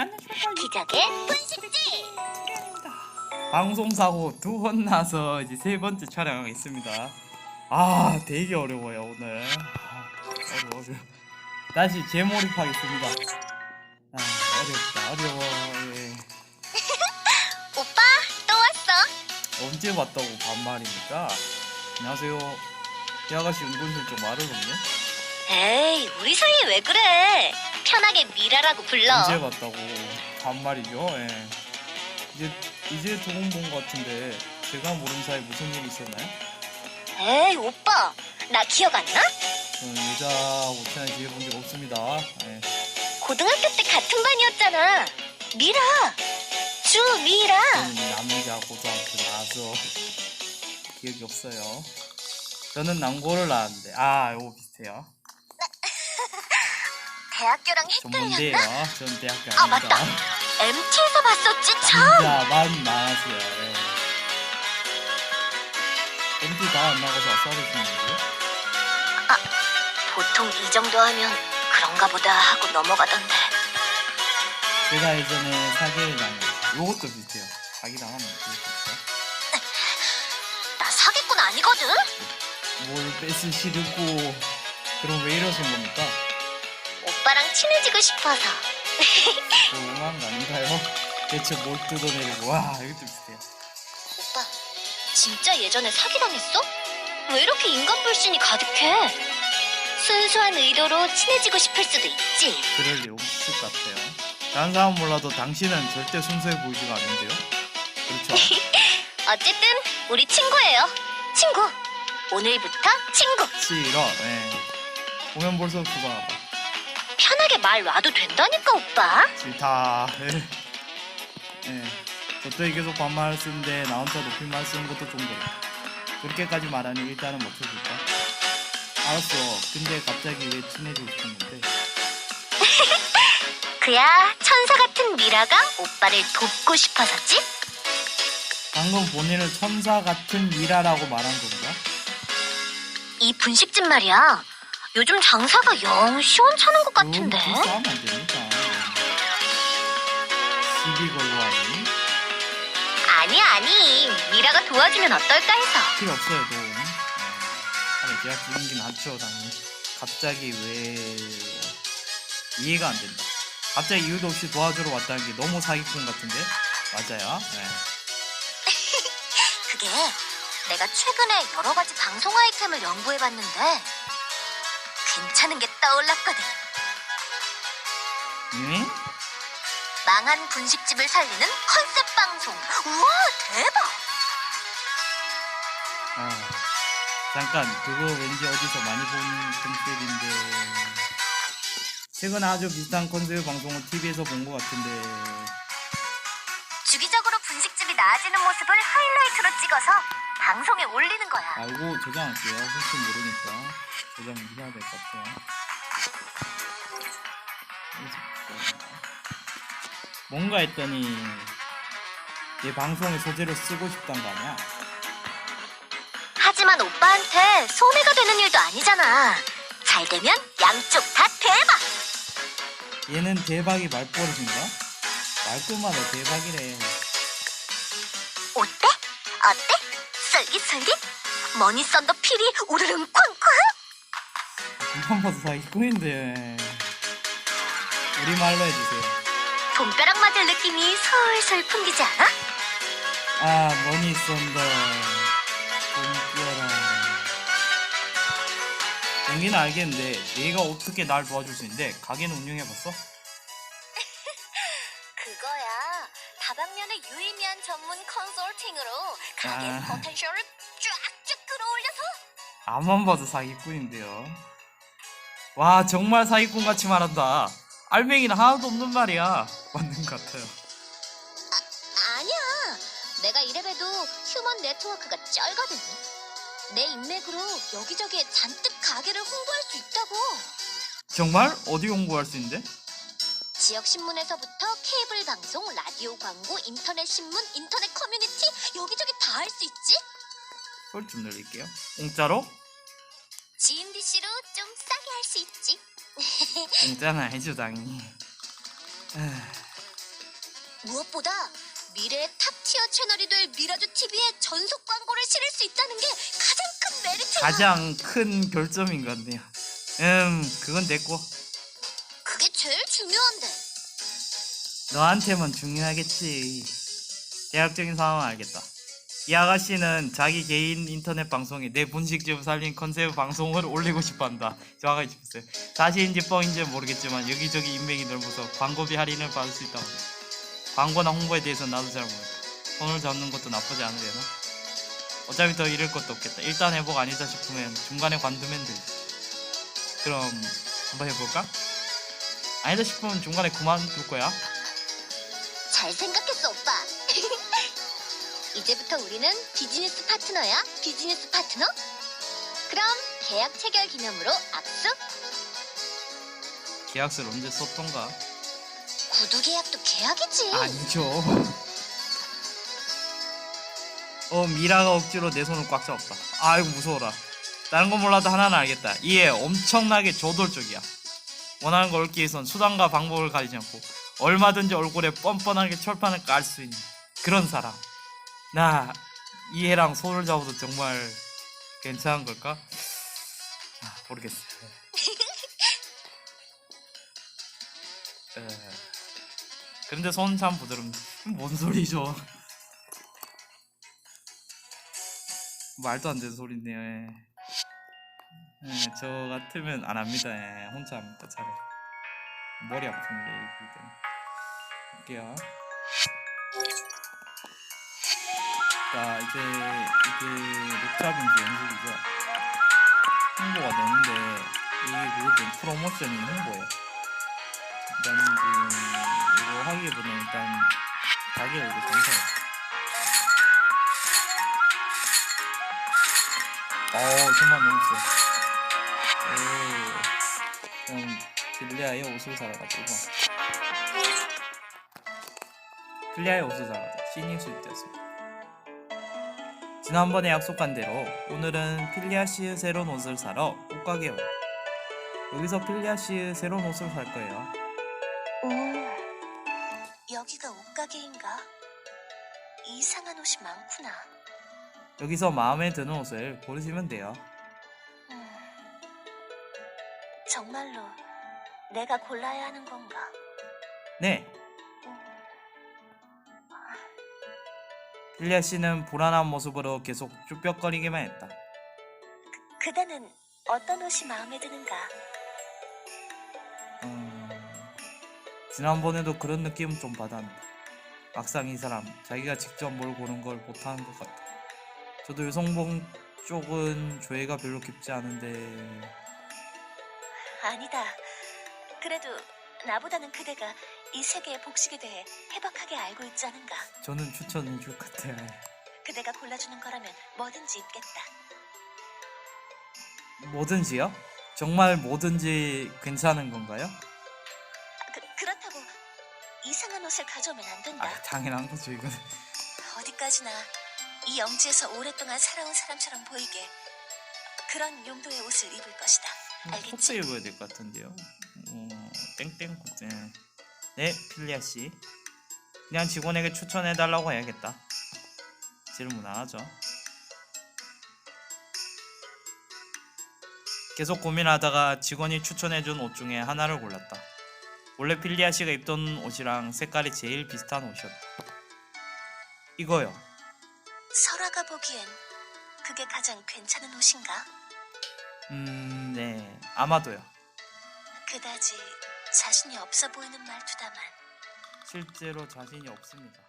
기적의 분식집! 방송 사고 두 번 나서 이제 세 번째 촬영하겠습니다. 아 되게 어려워요 오늘. 아, 어려워 어려워. 다시 재몰입하겠습니다. 아 어렵다 어려워. 예. 오빠 또 왔어? 언제 봤다고 반말입니까? 안녕하세요. 이 아가씨 은근슬쩍 말을 없네. 에이 우리 사이에 왜 그래 편하게 미라라고 불러 언제 봤다고 반말이죠 예. 이제 이제 조금 본 것 같은데 제가 모르는 사이 무슨 일이 있었나요? 에이 오빠 나 기억 안 나? 저는 여자하고 친하게 지내본 적 없습니다. 예. 고등학교 때 같은 반이었잖아 미라 주미라 저는 남자 고등학교 나와서 기억이 없어요. 저는 남고를 나왔는데 아 이거 비슷해요. 대학교랑 전 헷갈렸나? 뭔데요? 전 대학교 아, 아닙니다. 맞다. MT에서 봤었지 참 남자만 나왔어요. 예. MT 다안 나가서 싸우시는데 보통 이 정도 하면 그런가 보다 하고 넘어가던데 제가 예전에 사기를 당했어요. 이것도 비슷해요. 사기 당하면 어떻게 될까요? 나 사기꾼 아니거든 뭘 뺏으시려고 그럼 왜 이러신 겁니까? 오빠랑 친해지고 싶어서. 너무한 거 아닌가요? 대체 뭘 뜯어내려고. 와 이것도 비슷해요. 오빠 진짜 예전에 사기당했어? 왜 이렇게 인간 불신이 가득해? 순수한 의도로 친해지고 싶을 수도 있지. 그럴 리 없을 것 같아요. 다른 사람 몰라도 당신은 절대 순수해 보이지가 않는데요. 그렇죠? 어쨌든 우리 친구예요. 친구. 오늘부터 친구. 싫어 예. 보면 볼수록 두바하다 편하게 말 놔도 된다니까 오빠 싫다 예. 예. 저도 계속 반말 쓰는데 나 혼자 높임말 쓰는 것도 좀 그래 그렇게까지 말하니 일단은 맞춰줄까? 알았어 근데 갑자기 왜 친해지고 싶었는데 그야 천사 같은 미라가 오빠를 돕고 싶어서지 방금 본인을 천사 같은 미라라고 말한 건가? 이 분식집 말이야 요즘 장사가 영 시원찮은 것 같은데? 그거 싸우면 안 됩니다. 시비 걸고 하니? 아니 아니. 미라가 도와주면 어떨까 해서. 필요 없어요 어, 아니 제가 죽이긴 하죠 당연히. 갑자기 왜 이해가 안 된다. 갑자기 이유도 없이 도와주러 왔다는 게 너무 사기꾼 같은데? 맞아요. 네. 그게 내가 최근에 여러 가지 방송 아이템을 연구해봤는데 괜찮은 게 떠올랐거든. 응? 망한 분식집을 살리는 컨셉 방송. 우와 대박! 아 잠깐 그거 왠지 어디서 많이 본 컨셉인데 최근에 아주 비슷한 컨셉 방송을 TV에서 본 것 같은데 주기적으로 분식집이 나아지는 모습을 하이라이트로 찍어서 방송에 올리는 거야. 알고 저장할게요. 혹시 모르니까 저장을 해야 될 것 같아요. 뭔가 했더니 내 방송의 소재로 쓰고 싶단 거 아니야? 하지만 오빠한테 손해가 되는 일도 아니잖아. 잘 되면 양쪽 다 대박! 얘는 대박이 말버릇인가? 말끝마다 대박이래. 어때? 어때? 쏠깃쏠깃? 머니 썬더 필이 우르릉 쾅쾅? 봐서 사기꾼인데. 우리말로 해주세요. 돈벼락 맞을 느낌이 솔솔 풍기지 않아? 아, 머니. 돈 뛰어라. 용기는 알겠는데, 내가 어떻게 날 도와줄 수 있는데, 가게는 운영해봤어? 그거야 다방면의 유의미한 전문 컨설팅으로 가게 아. 포텐셜을 쫙쫙 끌어올려서 앞만 봐도 사기꾼인데요. 와, 정말 사기꾼 같이 말한다. 알맹이는 하나도 없는 말이야. 맞는 것 같아요. 아니야 내가 이래봬도 휴먼 네트워크가 쩔거든 내 인맥으로 여기저기에 잔뜩 가게를 홍보할 수 있다고 정말? 어디 공부할 수 있는데? 지역 신문에서부터 케이블 방송, 라디오 광고, 인터넷 신문, 인터넷 커뮤니티 여기저기 다 할 수 있지 그걸 좀 늘릴게요. 공짜로? GNDC로 좀 싸게 할 수 있지 해줘, 당연히. 에휴, 무엇보다 미래의 탑티어 채널이 될 미라주 TV에 전속 광고를 실을 수 있다는 게 가장 큰 메리트야. 가장 큰 결점인 것 같네요. 음, 그건 됐고 그게 제일 중요한데. 너한테만 중요하겠지. 대학적인 상황은 알겠다. 이 아가씨는 자기 개인 인터넷 방송에 내 분식집을 살린 컨셉 방송을 올리고 싶어한다. 정확하게 짚었어요. 사실인지 뻥인지 모르겠지만 여기저기 인맥이 넓어서 광고비 할인을 받을 수 있다고 합니다. 광고나 홍보에 대해서 나도 잘 모르겠다. 손을 잡는 것도 나쁘지 않으려나? 어차피 더 잃을 것도 없겠다. 일단 해보고 아니다 싶으면 중간에 관두면 되지. 그럼 한번 해볼까? 아니다 싶으면 중간에 그만둘 거야. 잘 생각했어, 오빠. 이제부터 우리는 비즈니스 파트너야, 비즈니스 파트너? 그럼 계약 체결 기념으로 악수? 계약서를 언제 썼던가? 구두 계약도 계약이지. 아니죠. 어 미라가 억지로 내 손을 꽉 잡았다. 아이고 무서워라. 다른 건 몰라도 하나는 알겠다. 이에 엄청나게 저돌적이야. 원하는 걸 얻기 위해선 수단과 방법을 가리지 않고 얼마든지 얼굴에 뻔뻔하게 철판을 깔 수 있는 그런 사람. 나 이해랑 손을 잡아도 정말 괜찮은 걸까? 아, 모르겠어. 에... 근데 손 참 부드럽네. 뭔 소리죠? 말도 안 되는 소리네요. 예. 예, 저 같으면 안 합니다. 예, 혼자 합니다. 차라리. 머리 아픈데 이거 때문에. 자 이제 이게 녹차 분수 연습이죠. 홍보가 되는데 이게 그것도 프로모션이 홍보예요. 일단 음, 이거 하기보다는 일단 가게를 이렇게 장사해. 어우 정말 너무 세. 오, 그럼 빌리아의 옷을 사러 가지고 빌리아의 옷을 사러가지고 신이 수입되었습니다. 지난번에 약속한 대로 오늘은 필리아 씨의 새로운 옷을 사러 옷가게에 요 여기서 필리아 씨의 새로운 옷을 살 거예요. 오, 여기가 옷가게인가? 이상한 옷이 많구나. 여기서 마음에 드는 옷을 고르시면 돼요. 음, 정말로 내가 골라야 하는 건가? 네, 필리아 씨는 불안한 모습으로 계속 쭈뼛거리기만 했다. 그대는 어떤 옷이 마음에 드는가? 음, 지난번에도 그런 느낌은 좀 받았는데 막상 이 사람 자기가 직접 뭘 고른 걸 못하는 것 같아. 저도 여성복 쪽은 조예가 별로 깊지 않은데 아니다. 그래도 나보다는 그대가 이 세계의 복식에 대해 해박하게 알고 있지 않은가? 저는 줄것 같아요. 그대가 골라주는 거라면 뭐든지 입겠다. 뭐든지요? 정말 뭐든지 괜찮은 건가요? 그, 그렇다고 이상한 옷을 가져오면 안 된다. 아, 당연한 거죠 이건. 어디까지나 이 영지에서 오랫동안 살아온 사람처럼 보이게 그런 용도의 옷을 입을 것이다. 알겠지? 코트 입어야 될 것 같은데요. 어, 땡땡 코트. 네, 필리아 씨. 그냥 직원에게 추천해 달라고 해야겠다. 질문 안 하죠. 계속 고민하다가 직원이 추천해준 옷 중에 하나를 골랐다. 원래 필리아 씨가 입던 옷이랑 색깔이 제일 비슷한 옷이었다. 이거요. 설아가 보기엔 그게 가장 괜찮은 옷인가? 음, 네. 아마도요. 그다지 자신이 없어 보이는 말투다만 실제로 자신이 없습니다.